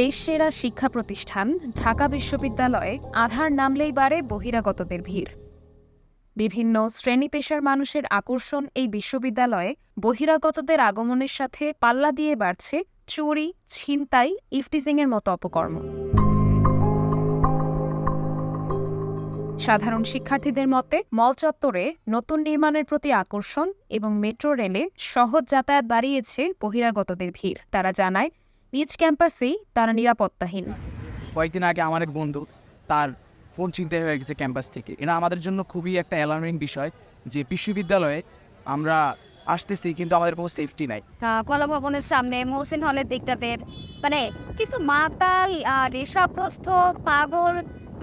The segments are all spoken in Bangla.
দেশসেরা শিক্ষা প্রতিষ্ঠান ঢাকা বিশ্ববিদ্যালয়ে আধার নামলেই বাড়ে বহিরাগতদের ভিড়। বিভিন্ন শ্রেণি পেশার মানুষের আকর্ষণ এই বিশ্ববিদ্যালয়ে বহিরাগতদের আগমনের সাথে পাল্লা দিয়ে বাড়ছে চুরি, ছিনতাই, ইফটিজিংয়ের মতো অপকর্ম। সাধারণ শিক্ষার্থীদের মতে মল চত্বরে নতুন নির্মাণের প্রতি আকর্ষণ এবং মেট্রো রেলে সহজ যাতায়াত বাড়িয়েছে বহিরাগতদের ভিড়। তারা জানায় নিজ ক্যাম্পাসেই তারা নিরাপত্তাহীন। কয়েকদিন আগে আমার এক বন্ধু তার ফোন ছিনতাই হয়ে গেছে ক্যাম্পাস থেকে। এটা আমাদের জন্য খুবই একটা অ্যালার্মিং বিষয় যে বিশ্ববিদ্যালয়ে আমরা আসতেছি কিন্তু আমাদের কোনো সেফটি নাই। কলা ভবনের সামনে মহসিন হলের দিকটাতে মানে কিছু মাতাল আহ, নেশাগ্রস্ত পাগল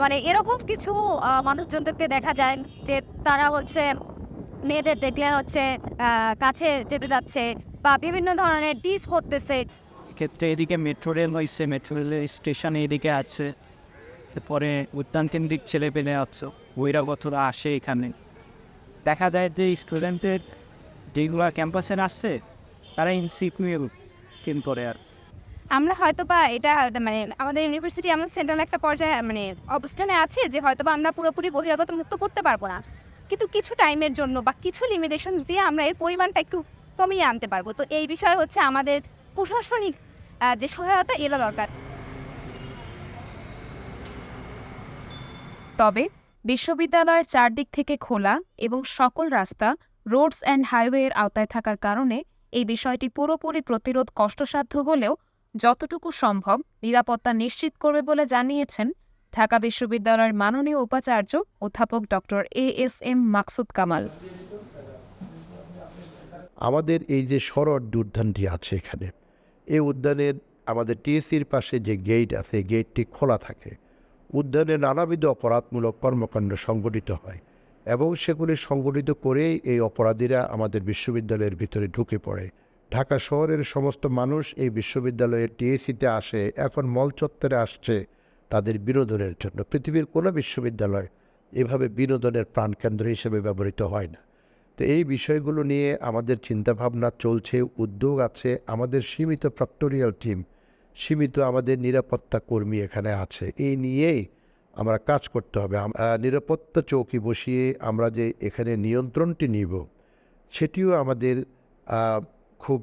মানে এরকম কিছু মানুষজনদেরকে দেখা যায় যে তারা হচ্ছে মেয়েদের দেখলে হচ্ছে কাছে যেতে যাচ্ছে বা বিভিন্ন ধরনের ডিস করতেছে। ক্ষেত্রে এদিকে মেট্রো রেল হয়েছে মেট্রো রেলের স্টেশন এদিকে আছে। তারপরে উদ্যান কেন্দ্রিক ছেলে পেলে আছে বহিরাগতরা আসে এখানে। দেখা যায় যে স্টুডেন্টের যেগুলো ক্যাম্পাসে আসছে তারা ইনসিকিউর ফিল করে আর। আমরা হয়তো বা এটা মানে আমাদের ইউনিভার্সিটি এমন সেন্ট্রাল একটা পর্যায়ে মানে অবস্থানে আছে যে হয়তো বা আমরা পুরোপুরি বহিরাগত মুক্ত করতে পারব না। কিন্তু কিছু টাইমের জন্য বা কিছু লিমিটেশন দিয়ে আমরা এর পরিমাণটা একটু কমিয়ে আনতে পারব। তো এই বিষয়ে হচ্ছে আমাদের প্রশাসনিক যে সহায়তা এটা দরকার। তবে বিশ্ববিদ্যালয়ের চারদিক থেকে খোলা এবং সকল রাস্তা রোডস অ্যান্ড হাইওয়ের আওতায় থাকার কারণে এই বিষয়টি পুরোপুরি প্রতিরোধ কষ্টসাধ্য হলেও যতটুকু সম্ভব নিরাপত্তা নিশ্চিত করবে বলে জানিয়েছেন ঢাকা বিশ্ববিদ্যালয়ের মাননীয় উপাচার্য অধ্যাপক doctor A S M Maksud Kamal. আমাদের এই যে শরৎ উদ্যানটি আছে এখানে এই উদ্যানের আমাদের টিএসসির পাশে যে গেট আছে গেটটি খোলা থাকে। উদ্যানে নানাবিধ অপরাধমূলক কর্মকাণ্ড সংগঠিত হয় এবং সেগুলি সংগঠিত করেই এই অপরাধীরা আমাদের বিশ্ববিদ্যালয়ের ভিতরে ঢুকে পড়ে। ঢাকা শহরের সমস্ত মানুষ এই বিশ্ববিদ্যালয়ের টিএসসিতে আসে, এখন মল চত্বরে আসছে তাদের বিনোদনের জন্য। পৃথিবীর কোনো বিশ্ববিদ্যালয় এভাবে বিনোদনের প্রাণকেন্দ্র হিসেবে ব্যবহৃত হয় না। তো এই বিষয়গুলো নিয়ে আমাদের চিন্তাভাবনা চলছে, উদ্যোগ আছে, আমাদের সীমিত প্রক্টোরিয়াল টিম সীমিত আমাদের নিরাপত্তা কর্মী এখানে আছে। এই নিয়েই আমরা কাজ করতে হবে। নিরাপত্তা চৌকি বসিয়ে আমরা যে এখানে নিয়ন্ত্রণটি নিব, সেটিও আমাদের খুব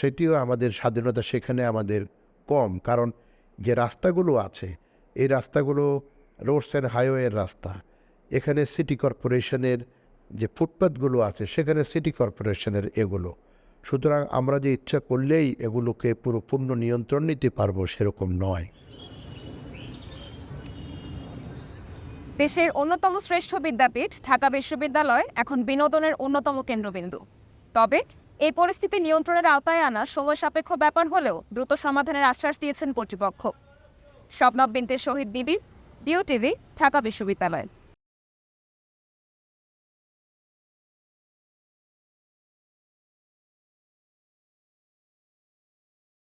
সেটিও আমাদের স্বাধীনতা সেখানে আমাদের কম। কারণ যে রাস্তাগুলো আছে, এই রাস্তাগুলো রোডস অ্যান্ড হাইওয়ের রাস্তা। এখানে সিটি কর্পোরেশনের যে ফুটপাথগুলো আছে, সেখানে সিটি কর্পোরেশনের এগুলো। সুতরাং আমরা যে ইচ্ছা করলেই এগুলোকে পুরো পূর্ণ নিয়ন্ত্রণ নিতে পারব, সেরকম নয়। দেশের অন্যতম শ্রেষ্ঠ বিদ্যাপীঠ ঢাকা বিশ্ববিদ্যালয় এখন বিনোদনের অন্যতম কেন্দ্রবিন্দু। তবে এই পরিস্থিতি নিয়ন্ত্রণের আওতায় আনা সময় সাপেক্ষ ব্যাপার হলেও দ্রুত সমাধানের আশ্বাস দিয়েছেন কর্তৃপক্ষ। স্বপ্নব বিনতে শহীদ বিবি ডিও টিভি ঢাকা বিশ্ববিদ্যালয়।